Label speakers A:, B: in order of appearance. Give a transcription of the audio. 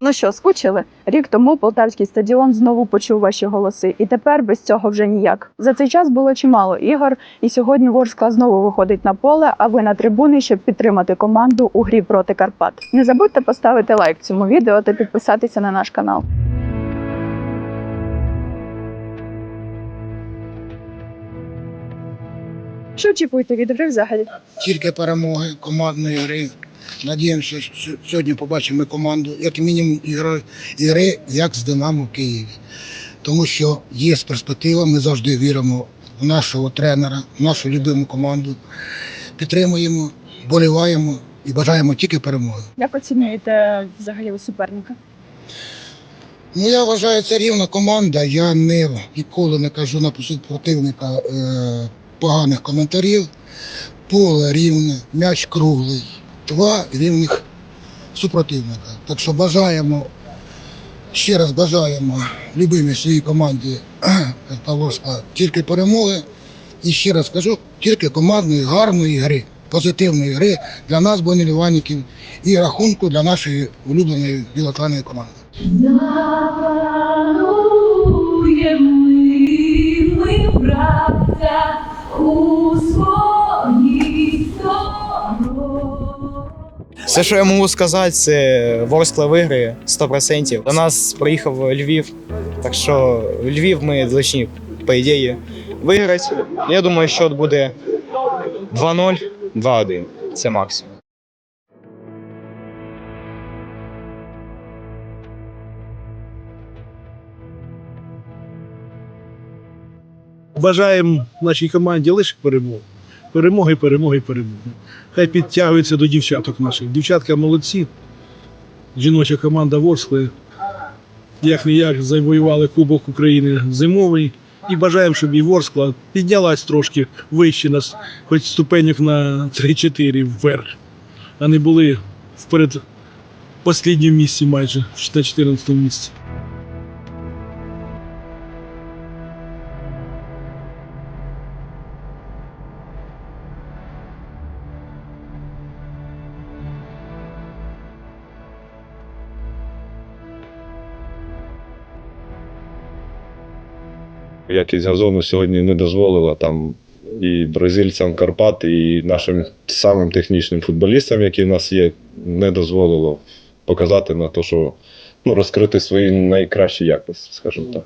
A: Ну що, скучили? Рік тому полтавський стадіон знову почув ваші голоси, і тепер без цього вже ніяк. За цей час було чимало ігор, і сьогодні Ворскла знову виходить на поле, а ви на трибуни, щоб підтримати команду у грі проти Карпат. Не забудьте поставити лайк цьому відео та підписатися на наш канал. Що очікуєте від гри взагалі?
B: тільки перемоги командної гри. Надіємося, що сьогодні побачимо команду, як мінімум ігри, як з Динамо в Києві. Тому що є перспектива, ми завжди віримо в нашого тренера, в нашу любиму команду. Підтримуємо, боліваємо і бажаємо тільки перемоги.
A: Як оцінюєте взагалі суперника?
B: Ну, я вважаю, це рівна команда. Я не, ніколи не кажу на посуд противника е, поганих коментарів. Поле рівне, м'яч круглий, два рівних супротивника. Так що бажаємо, ще раз бажаємо любимій своїй команді Павловська тільки перемоги. І ще раз кажу, тільки командної, гарної гри, позитивної гри для нас, болівальників, і рахунку для нашої улюбленої білотланої команди.
C: Все, що я можу сказати, це Ворскла виграє 100%. До нас приїхав Львів, так що Львів ми повинні, по ідеї, виграти. Я думаю, що буде 2-0, 2-1. Це максимум.
D: Бажаємо нашій команді лише перемоги. Перемоги, перемоги, перемоги. Хай підтягуються до дівчаток наших. Дівчатка молодці. Жіноча команда Ворскли. Як не як завоювали Кубок України зимовий. І бажаємо, щоб і Ворскла піднялась трошки вище нас, хоч ступеньок на 3-4 вверх, а не були вперед останньому місці майже, на 14 місці.
E: Якість газону сьогодні не дозволила там і бразильцям Карпат, і нашим самим технічним футболістам, які в нас є, не дозволило показати на те, що ну, розкрити свої найкращі якості, скажімо так.